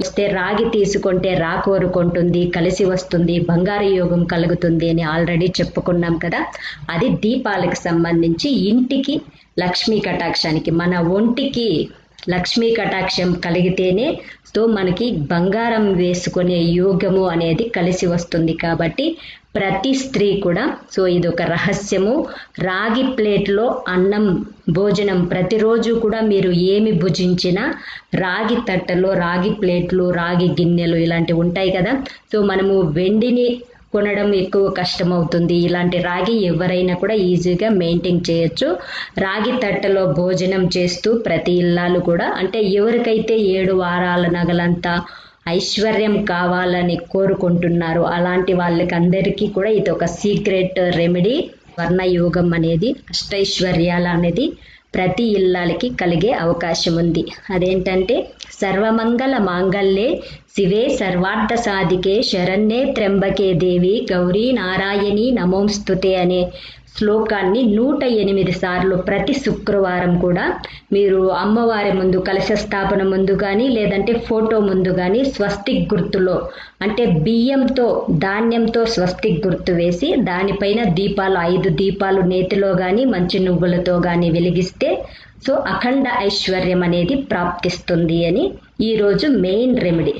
వస్తే రాగి తీసుకుంటే రా కోరుకుంటుంది కలిసి వస్తుంది బంగారు యోగం కలుగుతుంది అని ఆల్రెడీ చెప్పుకున్నాం కదా. అది దీపాలకు సంబంధించి ఇంటికి లక్ష్మీ కటాక్షానికి మన ఒంటికి లక్ష్మీ కటాక్షం కలిగితేనే సో మనకి బంగారం వేసుకునే యోగము అనేది కలిసి వస్తుంది కాబట్టి ప్రతి స్త్రీ కూడా సో ఇది ఒక రహస్యము. రాగి ప్లేట్లో అన్నం భోజనం ప్రతిరోజు కూడా మీరు ఏమి భుజించినా రాగి తట్టలో రాగి ప్లేట్లు రాగి గిన్నెలు ఇలాంటివి ఉంటాయి కదా సో మనము వెండిని కొనడం ఎక్కువ కష్టమవుతుంది. ఇలాంటి రాగి ఎవరైనా కూడా ఈజీగా మెయింటైన్ చేయొచ్చు. రాగి తట్టలో భోజనం చేస్తూ ప్రతి ఇల్లాలు కూడా అంటే ఎవరికైతే ఏడు వారాల నగలంతా ఐశ్వర్యం కావాలని కోరుకుంటున్నారు అలాంటి వాళ్ళకి అందరికీ కూడా ఇది ఒక సీక్రెట్ రెమెడీ. వర్ణయోగం అనేది అష్టైశ్వర్యాలు అనేది ప్రతి ఇల్లాలకి కలిగే అవకాశం ఉంది అదేంటంటే సర్వమంగళ మాంగళ్యే శివే సర్వార్థ సాధికే శరణ్యే త్ర్యంబకే దేవి గౌరీ నారాయణి నమోంస్తుతే అనే శ్లోకాన్ని నూట ఎనిమిది సార్లు ప్రతి శుక్రవారం కూడా మీరు అమ్మవారి ముందు కలశ స్థాపన ముందు కానీ లేదంటే ఫోటో ముందు కానీ స్వస్తిక్ గుర్తులో అంటే బియ్యంతో ధాన్యంతో స్వస్తిక్ గుర్తు వేసి దానిపైన దీపాలు ఐదు దీపాలు నేతిలో కానీ మంచి నువ్వులతో కానీ వెలిగిస్తే సో అఖండ ఐశ్వర్యం అనేది ప్రాప్తిస్తుంది అని ఈరోజు మెయిన్ రెమెడీ.